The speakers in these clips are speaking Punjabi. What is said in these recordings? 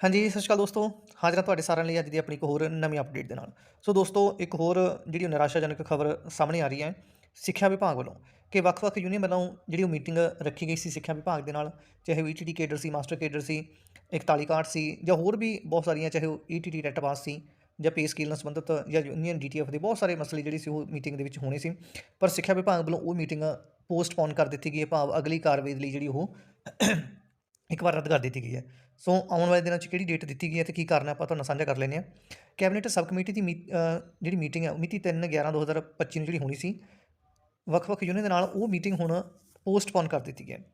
ਹਾਂਜੀ, ਸਤਿ ਸ਼੍ਰੀ ਅਕਾਲ ਦੋਸਤੋ। ਹਾਜ਼ਰ ਹਾਂ ਤੁਹਾਡੇ ਸਾਰਿਆਂ ਲਈ ਅੱਜ ਦੀ ਆਪਣੀ ਇੱਕ ਹੋਰ ਨਵੀਂ ਅਪਡੇਟ ਦੇ ਨਾਲ। ਸੋ ਦੋਸਤੋ, ਇੱਕ ਹੋਰ ਜਿਹੜੀ ਨਿਰਾਸ਼ਾਜਨਕ ਖਬਰ ਸਾਹਮਣੇ ਆ ਰਹੀ ਹੈ, ਸਿੱਖਿਆ ਵਿਭਾਗ ਵੱਲੋਂ ਕਿ ਵੱਖ-ਵੱਖ ਯੂਨੀਅਨ ਵੱਲੋਂ ਜਿਹੜੀ ਉਹ ਮੀਟਿੰਗ ਰੱਖੀ ਗਈ ਸੀ ਸਿੱਖਿਆ ਵਿਭਾਗ ਦੇ ਨਾਲ, ਚਾਹੇ ਉਹ ਈਟੀਟੀ ਕੇਡਰ ਸੀ ਮਾਸਟਰ ਕੇਡਰ ਸੀ 41 ਕਾਰਡ ਸੀ ਜਾਂ ਹੋਰ ਵੀ ਬਹੁਤ ਸਾਰੀਆਂ, ਚਾਹੇ ਉਹ ਈਟੀਟੀ ਰੈਟ ਪਾਸ ਸੀ ਜਾਂ ਪੇ ਸਕੇਲ ਨਾਲ ਸੰਬੰਧਿਤ ਜਾਂ ਯੂਨੀਅਨ ਡੀਟੀਐਫ ਦੇ ਬਹੁਤ ਸਾਰੇ ਮਸਲੇ ਜਿਹੜੇ ਸੀ ਉਹ ਮੀਟਿੰਗ ਦੇ ਵਿੱਚ ਹੋਣੇ ਸੀ। ਪਰ ਸਿੱਖਿਆ ਵਿਭਾਗ ਵੱਲੋਂ ਉਹ ਮੀਟਿੰਗ ਪੋਸਟਪੋਨ ਕਰ ਦਿੱਤੀ ਗਈ ਹੈ। ਭਾਵ ਅਗਲੀ ਕਾਰਵਾਈ ਦੇ ਲਈ ਜਿਹੜੀ ਉਹ ਇੱਕ ਵਾਰ ਰੱਦ ਕਰ ਦਿੱਤੀ ਗਈ ਹੈ। ਸੋ ਆਉਣ ਵਾਲੇ ਦਿਨਾਂ 'ਚ ਕਿਹੜੀ ਡੇਟ ਦਿੱਤੀ ਗਈ ਹੈ ਤੇ ਕੀ ਕਰਨਾ ਆਪਾਂ ਤੁਹਾਨੂੰ ਸਾਂਝਾ ਕਰ ਲੈਂਦੇ ਹਾਂ। ਕੈਬਨਿਟ ਸਬ ਕਮੇਟੀ ਦੀ ਮੀ- ਜਿਹੜੀ ਮੀਟਿੰਗ ਹੈ, ਉਹ ਮਿਤੀ 3 11 2025 ਨੂੰ ਜਿਹੜੀ ਹੋਣੀ ਸੀ, ਵੱਖ-ਵੱਖ ਯੂਨੀਅਨ ਦੇ ਨਾਲ ਉਹ ਮੀਟਿੰਗ ਹੁਣ ਪੋਸਟਪੋਨ ਕਰ ਦਿੱਤੀ ਗਈ ਹੈ।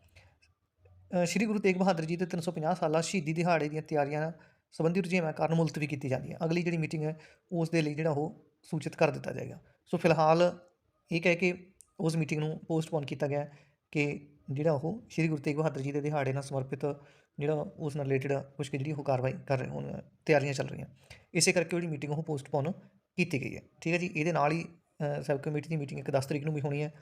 ਸ਼੍ਰੀ ਗੁਰੂ ਤੇਗ ਬਹਾਦਰ ਜੀ ਦੇ 350 ਸਾਲਾ ਸ਼ਹੀਦੀ ਦਿਹਾੜੇ ਦੀਆਂ ਤਿਆਰੀਆਂ ਸੰਬੰਧੀ ਰੁਝੇਵਾਂ ਕਾਰਨ ਮੁਲਤਵੀ ਕੀਤੀ ਜਾਂਦੀ ਹੈ ਅਗਲੀ ਜਿਹੜੀ ਮੀਟਿੰਗ ਹੈ, ਉਸ ਦੇ ਲਈ ਜਿਹੜਾ ਉਹ ਸੂਚਿਤ ਕਰ ਦਿੱਤਾ ਜਾਏਗਾ। ਸੋ ਫਿਲਹਾਲ ਇਹ ਕਹਿ ਕੇ ਉਸ ਮੀਟਿੰਗ ਨੂੰ ਪੋਸਟਪੋਨ ਕੀਤਾ ਗਿਆ ਕਿ ਜਿਹੜਾ ਉਹ ਸ਼੍ਰੀ ਗੁਰੂ ਤੇਗ ਬਹਾਦਰ ਜੀ ਦੇ ਦਿਹਾੜੇ ਨਾਲ ਸਮਰਪਿਤ ਜਿਹੜਾ ਉਸ ਨਾਲ ਰਿਲੇਟਡ ਕੁਝ ਜਿਹੜੀ ਉਹ ਕਾਰਵਾਈ ਕਰ ਰਹੇ, ਹੁਣ ਤਿਆਰੀਆਂ ਚੱਲ ਰਹੀਆਂ। ਇਸੇ ਕਰਕੇ ਜਿਹੜੀ ਮੀਟਿੰਗ ਉਹ ਪੋਸਟਪੋਨ ਕੀਤੀ ਗਈ ਹੈ। ਠੀਕ ਹੈ ਜੀ, ਇਹਦੇ ਨਾਲ ਹੀ ਸਬ ਕਮੇਟੀ ਦੀ ਮੀਟਿੰਗ ਇੱਕ 10 ਤਰੀਕ ਨੂੰ ਵੀ ਹੋਣੀ ਹੈ।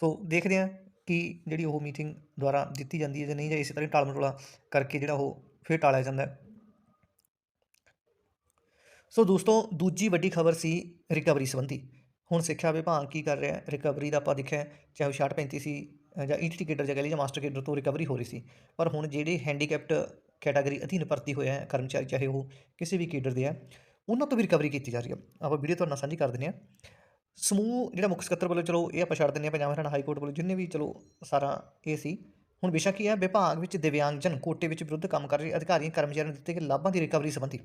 ਸੋ ਦੇਖਦੇ ਹਾਂ ਕਿ ਜਿਹੜੀ ਉਹ ਮੀਟਿੰਗ ਦੁਆਰਾ ਦਿੱਤੀ ਜਾਂਦੀ ਹੈ ਜਾਂ ਨਹੀਂ ਜਾਂ ਇਸੇ ਤਰ੍ਹਾਂ ਹੀ ਟਾਲ ਮਟੋਲਾ ਕਰਕੇ ਜਿਹੜਾ ਉਹ ਫਿਰ ਟਾਲਿਆ ਜਾਂਦਾ ਹੈ। ਸੋ ਦੋਸਤੋ, ਦੂਜੀ ਵੱਡੀ ਖਬਰ ਸੀ ਰਿਕਵਰੀ ਸੰਬੰਧੀ। ਹੁਣ ਸਿੱਖਿਆ ਵਿਭਾਗ ਕੀ ਕਰ ਰਿਹਾ ਹੈ? ਰਿਕਵਰੀ ਦਾ ਆਪਾਂ ਦੇਖਿਆ ਚਾਹੇ ਉਹ 6535 ਸੀ ਜਾਂ ਈਟੀ ਕੇਡਰ ਜਾਂ ਕਹਿ ਲਈ ਜਾਂ ਮਾਸਟਰ ਕੇਡਰ ਤੋਂ ਰਿਕਵਰੀ ਹੋ ਰਹੀ ਸੀ। ਪਰ ਹੁਣ ਜਿਹੜੇ ਹੈਂਡੀਕੈਪਟ ਕੈਟਾਗਰੀ ਅਧੀਨ ਭਰਤੀ ਹੋਇਆ ਹੈ ਕਰਮਚਾਰੀ, ਚਾਹੇ ਉਹ ਕਿਸੇ ਵੀ ਕੇਡਰ ਦੇ ਆ, ਉਹਨਾਂ ਤੋਂ ਵੀ ਰਿਕਵਰੀ ਕੀਤੀ ਜਾ ਰਹੀ ਹੈ ਆਪਾਂ ਵੀਡੀਓ ਤੁਹਾਡੇ ਨਾਲ ਸਾਂਝੀ ਕਰ ਦਿੰਦੇ ਹਾਂ ਸਮੂਹ ਜਿਹੜਾ ਮੁੱਖ ਸਕੱਤਰ ਵੱਲੋਂ ਚਲੋ ਇਹ ਆਪਾਂ ਛੱਡ ਦਿੰਦੇ ਹਾਂ ਪੰਜਾਬ ਹਰਿਆਣਾ ਹਾਈ ਕੋਰਟ ਵੱਲੋਂ ਜਿੰਨੇ ਵੀ ਚਲੋ ਸਾਰਾ ਇਹ ਸੀ। ਹੁਣ ਬੇਸ਼ੱਕ ਕੀ ਹੈ ਵਿਭਾਗ ਵਿੱਚ ਦਿਵਿਆਂਗਜਨ ਕੋਟੇ ਵਿੱਚ ਵਿਰੁੱਧ ਕੰਮ ਕਰ ਰਹੇ ਅਧਿਕਾਰੀਆਂ, ਕਰਮਚਾਰੀਆਂ ਨੂੰ ਦਿੱਤੇ ਗਏ ਲਾਭਾਂ ਦੀ ਰਿਕਵਰੀ ਸੰਬੰਧੀ।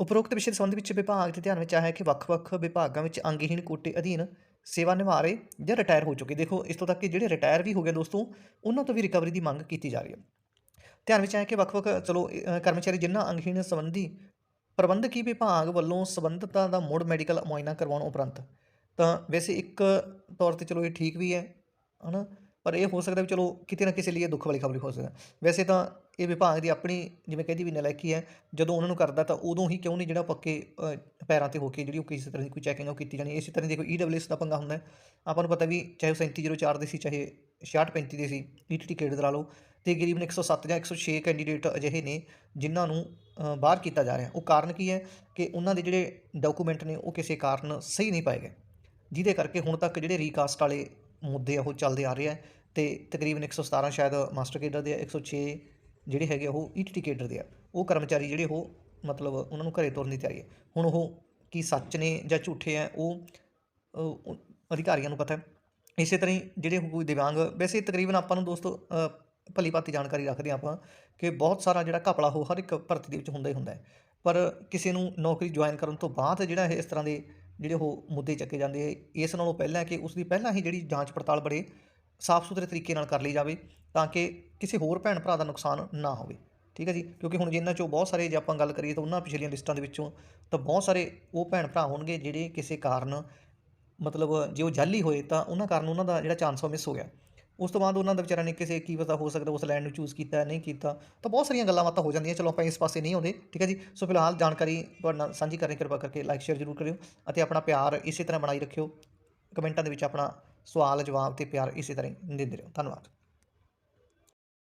ਉਪਰੋਕਤ ਵਿਸ਼ੇ ਦੇ ਸੰਬੰਧ ਵਿੱਚ ਵਿਭਾਗ ਦੇ ਧਿਆਨ ਵਿੱਚ ਆਇਆ ਹੈ ਕਿ ਵੱਖ-ਵੱਖ ਵਿਭਾਗਾਂ ਵਿੱਚ ਅੰਗਹੀਣ ਕੋਟੇ ਅਧੀਨ ਸੇਵਾ ਨਿਭਾ ਰਹੇ ਜਾਂ ਰਿਟਾਇਰ ਹੋ ਚੁੱਕੇ। ਦੇਖੋ, ਇਸ ਤੋਂ ਤੱਕ ਕਿ ਜਿਹੜੇ ਰਿਟਾਇਰ ਵੀ ਹੋ ਗਏ ਦੋਸਤੋ, ਉਹਨਾਂ ਤੋਂ ਵੀ ਰਿਕਵਰੀ ਦੀ ਮੰਗ ਕੀਤੀ ਜਾ ਰਹੀ ਹੈ। ਧਿਆਨ ਵਿੱਚ ਆਇਆ ਕਿ ਵੱਖ-ਵੱਖ, ਚਲੋ ਕਰਮਚਾਰੀ ਜਿਨ੍ਹਾਂ ਅੰਗਹੀਣ ਸੰਬੰਧੀ ਪ੍ਰਬੰਧਕੀ ਵਿਭਾਗ ਵੱਲੋਂ ਸੰਬੰਧਤਾ ਦਾ ਮੁੜ ਮੈਡੀਕਲ ਮੁਆਇਨਾ ਕਰਵਾਉਣ ਉਪਰੰਤ, ਤਾਂ ਵੈਸੇ ਇੱਕ ਤੌਰ ਤੇ ਚਲੋ ਇਹ ਠੀਕ ਵੀ ਹੈ, ਹਨਾ? ਪਰ ਇਹ ਹੋ ਸਕਦਾ ਵੀ ਚਲੋ ਕਿਤੇ ਨਾ ਕਿਸੇ ਲਈ ਇਹ ਦੁੱਖ ਵਾਲੀ ਖਬਰ ਹੋ ਸਕਦਾ। ਵੈਸੇ ਤਾਂ ਇਹ ਵਿਭਾਗ ਦੀ ਆਪਣੀ ਜਿਵੇਂ ਕਹਿੰਦੀ ਵੀ ਨਲਾਇਕੀ ਹੈ, ਜਦੋਂ ਉਹਨਾਂ ਨੂੰ ਕਰਦਾ ਤਾਂ ਉਦੋਂ ਹੀ ਕਿਉਂ ਨਹੀਂ ਜਿਹੜਾ ਪੱਕੇ ਪੈਰਾਂ ਤੇ ਹੋ ਕੇ ਜਿਹੜੀ ਉਹ ਕਿਸੇ ਤਰ੍ਹਾਂ ਦੀ ਕੋਈ ਚੈਕਿੰਗ ਉਹ ਕੀਤੀ ਜਾਣੀ, ਇਸੇ ਤਰ੍ਹਾਂ ਦੀ ਕੋਈ ਈਡਬਲਯੂਐਸ ਦਾ ਪੰਗਾ ਹੁੰਦਾ ਆਪਾਂ ਨੂੰ ਪਤਾ ਵੀ ਚਾਹੇ ਉਹ 3704 ਦੇ ਸੀ, ਚਾਹੇ 6635 ਦੇ ਸੀ ਈਟੀਟੀ ਕੇਡ ਲਾ ਲਓ, ਤੇ ਕਰੀਬਨ 107 ਜਾਂ 106 ਕੈਂਡੀਡੇਟ ਅਜਿਹੇ ਨੇ ਜਿਨ੍ਹਾਂ ਨੂੰ ਬਾਹਰ ਕੀਤਾ ਜਾ ਰਿਹਾ ਉਹ ਕਾਰਨ ਕੀ ਹੈ ਕਿ ਉਹਨਾਂ ਦੇ ਜਿਹੜੇ ਡਾਕੂਮੈਂਟ ਨੇ, ਉਹ ਕਿਸੇ ਕਾਰਨ ਸਹੀ ਨਹੀਂ ਪਾਏ ਗਏ। ਜਿਹਦੇ ਕਰਕੇ ਹੁਣ ਤੱਕ ਜਿਹੜੇ ਰੀਕਾਸਟ ਵਾਲੇ ਮੁੱਦੇ ਆ, ਉਹ ਚੱਲਦੇ ਆ ਰਹੇ ਆ, ਤੇ ਤਕਰੀਬਨ 117 ਸ਼ਾਇਦ ਮਾਸਟਰ ਕੇਡਰ ਦੇ ਆ 106 ਜਿਹੜੇ ਹੈਗੇ ਆ, ਉਹ ਈਟੀਟੀ ਕੇਡਰ ਦੇ ਆ। ਉਹ ਕਰਮਚਾਰੀ ਜਿਹੜੇ ਉਹ ਮਤਲਬ ਉਹਨਾਂ ਨੂੰ ਘਰੇ ਤੋਰਨ ਦੀ ਤਿਆਰੀ ਹੈ ਹੁਣ ਉਹ ਕੀ ਸੱਚ ਨੇ ਜਾਂ ਝੂਠੇ ਆ ਉਹ ਅਧਿਕਾਰੀਆਂ ਨੂੰ ਪਤਾ ਹੈ ਇਸੇ ਤਰ੍ਹਾਂ ਹੀ ਜਿਹੜੇ ਕੋਈ ਦਿਵਿਆਂਗ, ਵੈਸੇ ਤਕਰੀਬਨ ਆਪਾਂ ਨੂੰ ਦੋਸਤੋ ਭਲੀ ਭਾਤੀ ਜਾਣਕਾਰੀ ਰੱਖਦੇ ਹਾਂ ਆਪਾਂ ਕਿ ਬਹੁਤ ਸਾਰਾ ਜਿਹੜਾ ਘਪਲਾ ਉਹ ਹਰ ਇੱਕ ਭਰਤੀ ਦੇ ਵਿੱਚ ਹੁੰਦਾ ਹੀ ਹੁੰਦਾ ਹੈ ਪਰ ਕਿਸੇ ਨੂੰ ਨੌਕਰੀ ਜੁਆਇਨ ਕਰਨ ਤੋਂ ਬਾਅਦ ਜਿਹੜਾ ਇਹ ਇਸ ਤਰ੍ਹਾਂ ਦੇ ਜਿਹੜੇ ਉਹ ਮੁੱਦੇ ਚੱਕੇ ਜਾਂਦੇ ਆ ਇਸ ਨਾਲੋਂ ਪਹਿਲਾਂ ਕਿ ਉਸ ਦੀ ਪਹਿਲਾਂ ਹੀ ਜਿਹੜੀ ਜਾਂਚ ਪੜਤਾਲ ਬੜੇ ਸਾਫ਼ ਸੁਥਰੇ ਤਰੀਕੇ ਨਾਲ ਕਰ ਲਈ ਜਾਵੇ ਤਾਂ ਕਿ ਕਿਸੇ ਹੋਰ ਭੈਣ ਭਰਾ ਦਾ ਨੁਕਸਾਨ ਨਾ ਹੋਵੇ। ਠੀਕ ਹੈ ਜੀ? ਕਿਉਂਕਿ ਹੁਣ ਜਿਨ੍ਹਾਂ ਚੋਂ ਬਹੁਤ ਸਾਰੇ ਜੇ ਆਪਾਂ ਗੱਲ ਕਰੀਏ ਤਾਂ ਉਹਨਾਂ ਪਿਛਲੀਆਂ ਲਿਸਟਾਂ ਦੇ ਵਿੱਚੋਂ ਤਾਂ ਬਹੁਤ ਸਾਰੇ ਉਹ ਭੈਣ ਭਰਾ ਹੋਣਗੇ ਜਿਹੜੇ ਕਿਸੇ ਕਾਰਨ ਮਤਲਬ ਜੇ ਉਹ ਜਾਲੀ ਹੋਏ ਤਾਂ ਉਹਨਾਂ ਕਾਰਨ ਉਹਨਾਂ ਦਾ ਜਿਹੜਾ ਚਾਂਸ ਉਹ ਮਿਸ ਹੋ ਗਿਆ। ਉਸ ਤੋਂ ਬਾਅਦ ਉਹਨਾਂ ਦਾ ਵਿਚਾਰਿਆਂ ਨੇ ਕਿਸੇ ਕੀ ਪਤਾ ਹੋ ਸਕਦਾ ਉਸ ਲੈਂਡ ਨੂੰ ਚੂਜ਼ ਕੀਤਾ, ਨਹੀਂ ਕੀਤਾ, ਤਾਂ ਬਹੁਤ ਸਾਰੀਆਂ ਗੱਲਾਂ ਬਾਤਾਂ ਹੋ ਜਾਂਦੀਆਂ। ਚਲੋ ਆਪਾਂ ਇਸ ਪਾਸੇ ਨਹੀਂ ਆਉਂਦੇ, ਠੀਕ ਹੈ ਜੀ? ਸੋ ਫਿਲਹਾਲ ਜਾਣਕਾਰੀ ਤੁਹਾਡੇ ਨਾਲ ਸਾਂਝੀ ਕਰਨੀ, ਕਿਰਪਾ ਕਰਕੇ ਲਾਈਕ ਸ਼ੇਅਰ ਜ਼ਰੂਰ ਕਰਿਓ ਅਤੇ ਆਪਣਾ ਪਿਆਰ ਇਸੇ ਤਰ੍ਹਾਂ ਬਣਾਈ ਰੱਖਿਓ। ਕਮੈਂਟਾਂ ਦੇ ਵਿੱਚ ਆਪਣਾ ਸਵਾਲ, ਜਵਾਬ ਤੇ ਪਿਆਰ ਇਸੇ ਤਰ੍ਹਾਂ ਹੀ ਦਿੰਦੇ ਰਹੋ। ਧੰਨਵਾਦ।